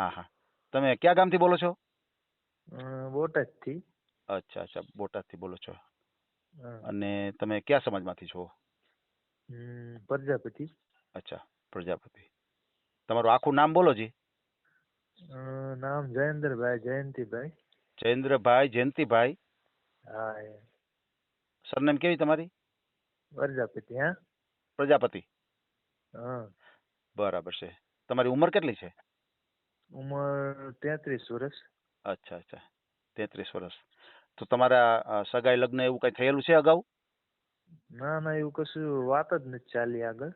હા હા. તમે ક્યાં ગામથી બોલો છો? બોટાદથી. અચ્છા અચ્છા. બોટાદથી બોલો છો. અને તમે કયા સમાજમાંથી છો? પ્રજાપતિ. અચ્છા પ્રજાપતિ. તમારું આખું નામ બોલો જી. નામ જયેન્દ્રભાઈ જયંતિભાઈ. જયેન્દ્રભાઈ જયંતિભાઈ. હા સરનેમ કેવી તમારી? પ્રજાપતિ હા. પ્રજાપતિ. હા. બરાબર છે. તમારી ઉંમર કેટલી છે? ઉંમર તેત્રીસ વર્ષ અચ્છા અચ્છા. તેત્રીસ વર્ષ તો તમારા સગાઈ લગ્ન એવું કઈ થયેલું છે અગાઉ? ના ના એવું કશું વાત જ નથી ચાલી આગળ.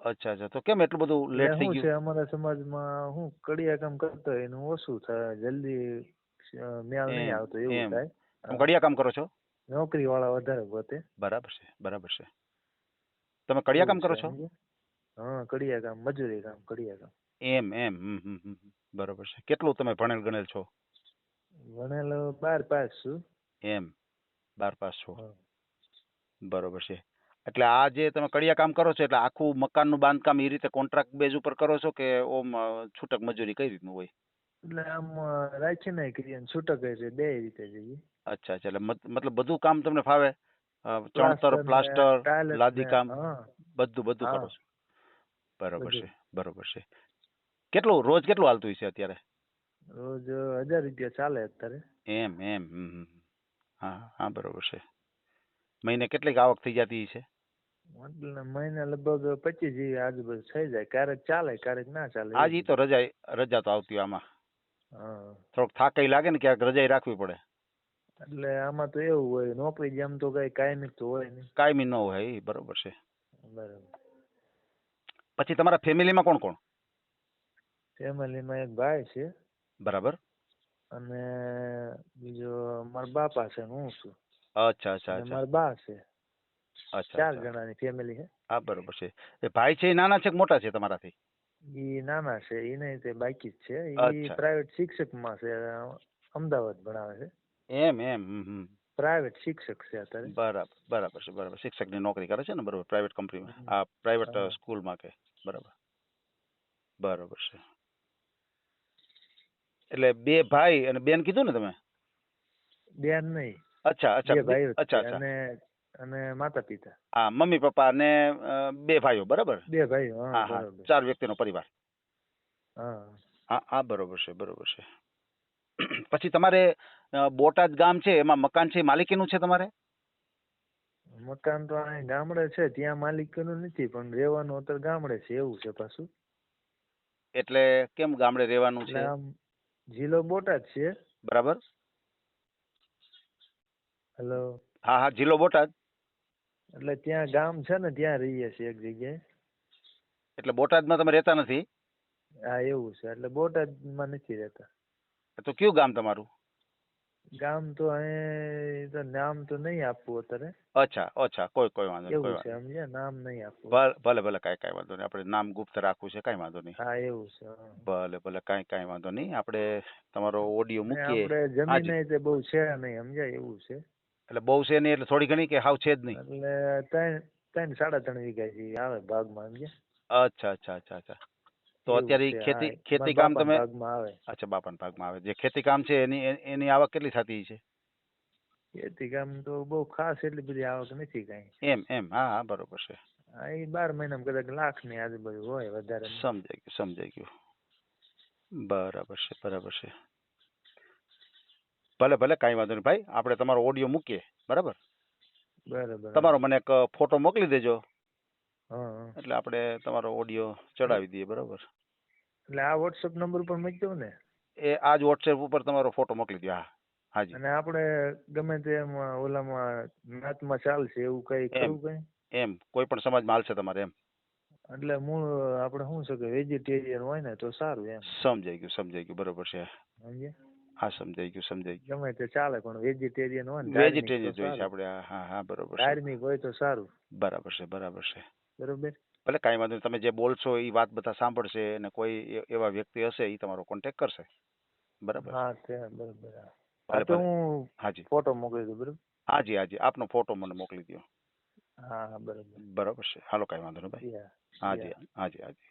અચ્છા અચ્છા. તો કેમ એટલું બધું લેટ થઈ ગયું છે અમારા સમાજમાં હું કડિયા કામ કરતો હોય એનું ઓછું થાય. જલ્દી મ્યાલ નહીં આવતો એવું થાય. તમે કડિયા કામ કરો છો? નોકરી વાળા વધારે પોતે. બરાબર છે બરાબર છે. તમે કડિયા કામ કરો છો હા કડિયા કામ મજૂરી કામ કડિયા કામ એમ એમ હમ હમ હમ હમ. છે. કેટલું તમે ભણેલ ગણેલ છો? ભણેલો બાર પાસ છું. એમ બાર પાસ છો. હા. બરોબર છે. એટલે આ જે તમે કડિયા કામ કરો છો એટલે આખું મકાનનું બાંધકામ એ રીતે કોન્ટ્રાક્ટ બેઝ ઉપર કરો છો કે ઓમ અ, છૂટક મજૂરી કઈ રીતનું હોય? એટલે આમ રાખીને કરીએ ને છૂટક છે બે રીતે જઈએ અચ્છા અચ્છા. એટલે મત- મતલબ બધું કામ તમને ફાવે? અ, ચણતર પ્લાસ્ટર ને લાદી કામ? બધું બધું હા. કરો છો. બરોબર બધું. છે બરોબર છે. કેટલું રોજ કેટલું હાલતું છે અત્યારે? રોજ હજાર રૂપિયા ચાલે અત્યારે. એમ એમ. હા હા બરોબર છે. મહિને કેટલીક આવક થઈ જતી છે મહિને લગભગ પચીસ જેવી આજુબાજુ થઈ જાય. ક્યારેક ચાલે ક્યારેક ના ચાલે આજ તો રજા રજા તો આવતી આમાં. થોડોક થાકઈ લાગે ને ક્યાંક રજાઈ રાખવી પડે. એટલે આમાં તો એવું હોય નોકરી જેમ તો કઈ કાયમી તો હોય નહીં. કાયમી ન હોય એ બરોબર છે. બરાબર. પછી તમારા ફેમિલીમાં કોણ કોણ? ફેમિલીમાં એક ભાઈ છે. બરાબર. અને બીજો મારા બાપા છે હું છું. અચ્છા અચ્છા મારા બા છે. અચ્છા ચાર જણાની ફેમિલી છે. હા બરોબર છે. એ ભાઈ છે એ નાના છે કે મોટા છે તમારાથી? ઈ નાના છે ઈ નહીં તે બાકી જ છે. ઈ અચ્છા. પ્રાઇવેટ શિક્ષકમાં છે અમદાવાદ ભણાવે છે. એમ એમ. પ્રાઇવેટ શિક્ષક છે અત્યારે. બરાબર બરાબર છે બરાબર. શિક્ષકની નોકરી કરે છે ને બરાબર પ્રાઇવેટ કંપનીમાં. આ પ્રાઇવેટ. સ્કૂલમાં કે બરાબર. બરોબર છે. એટલે બે ભાઈ અને બેન કીધું ને તમે? બેન નહીં. અચ્છા અચ્છા બે અચ્છા અચ્છા. અને અને માતા પિતા હા મમ્મી પપ્પા અને બે ભાઈઓ બરાબર? બે ભાઈઓ હા હા ચાર વ્યક્તિનો પરિવાર. હા. હા હા બરોબર છે બરોબર છે. પછી તમારે બોટાદ ગામ છે એમાં મકાન છે માલિકીનું છે તમારે? મકાન તો અહીં ગામડે છે ત્યાં માલિકીનું નથી પણ રહેવાનું અત્યારે ગામડે છે એવું છે પાછું. એટલે કેમ ગામડે રહેવાનું છે? જિલ્લો બોટાદ છે? બરાબર. હેલો. હા હા જિલ્લો બોટાદ. એટલે ત્યાં ગામ છે ને ત્યાં રહીએ છીએ એક જગ્યાએ. એટલે બોટાદમાં તમે રહેતા નથી? હા એવું છે. એટલે બોટાદમાં નથી રહેતા. તો કયું ગામ તમારું? ગામ તો અહીં નામ તો નહીં આપવું અત્યારે. અચ્છા અચ્છા કોઈ કોઈ વાંધો નહીં કોઈ એવું છે સમજ્યા? નામ નહીં આપવું. ભલે ભલે કાંઈ કાંઈ વાંધો નહીં. આપણે નામ ગુપ્ત રાખવું છે કાંઈ વાંધો નહીં. હા એવું છે. ભલે ભલે કાંઈ કાંઈ વાંધો નહીં. આપણે તમારો ઓડિયો મૂકીએ. આપણે જમીન તે બહુ છે નહીં સમજ્યા? એવું છે. એટલે બહુ છે નહીં એટલે થોડી ઘણી કે હાવ છે જ નહીં? એટલે ત્રણ ત્રણ સાડા ત્રણ વીઘા જેવી આવે ભાગમાં સમજ્યા? અચ્છા અચ્છા અચ્છા અચ્છા. તો અત્યારે ઈ ખેતી ખેતી કામ તમે ભાગમાં આવે. અચ્છા બાપાના ભાગમાં આવે. જે ખેતી કામ છે એની એની આવક કેટલી થતી છે? ખેતી કામ તો બહુ ખાસ એટલી બધી આવક નથી કાંઈ. એમ એમ. હા હા બરોબર છે. હા એ બાર મહિનામાં કદાચ લાખની આજુબાજુ હોય વધારે સમજાઈ ગયું સમજાઈ ગયું. બરાબર છે બરાબર છે. ભલે ભલે કાંઈ વાંધો નહીં. ભાઈ આપણે તમારો ઓડિયો મૂકીએ. બરાબર? બરાબર તમારો મને એક ફોટો મોકલી દેજો. એટલે આપણે તમારો ઓડિયો ચડાવી દઈએ બરાબર? એટલે આ વોટ્સઅપ નંબર ઉપર મૂકી ને? એ આજ વોટ્સએપ ઉપર તમારો ફોટો મોકલી દો હા. હાજી અને આપણે ગમે તેમ ઓલામાં નાતમાં ચાલશે એવું કઈ. ખરું કઈ? એમ. કોઈ પણ સમાજમાં હાલશે તમારે એમ. એટલે મૂળ આપણે શું છે કે વેજીટેરિયન હોય ને તો સારું એમ. સમજાઈ ગયું સમજાઈ ગયું. બરોબર છે. સમજ્યા? હા સમજાઈ ગયું સમજાઈ ગયું. ગમે તે ચાલે પણ વેજીટેરિયન હોય ને વેજીટેરિયન જોઈએ છે. આપણે હા, હા બરોબર ધાર્મિક હોય તો સારું. બરાબર છે બરાબર છે. બરોબર? ભલે કાંઈ વાંધો નહીં તમે જે બોલશો એ વાત બધા સાંભળશે અને કોઈ એ- એવા વ્યક્તિ હશે એ તમારો કોન્ટેક્ટ કરશે. બરાબર? હા તે બરોબર હા. ભલે તો ભલે. હું હાજી ફોટો મોકલી દઉં બરોબર? હાજી હાજી. આપનો ફોટો મને મોકલી દો હા હા બરોબર. બરાબર છે. હાલો કાંઈ વાંધો નહીં ભાઈ. હાજી હાજી હાજી.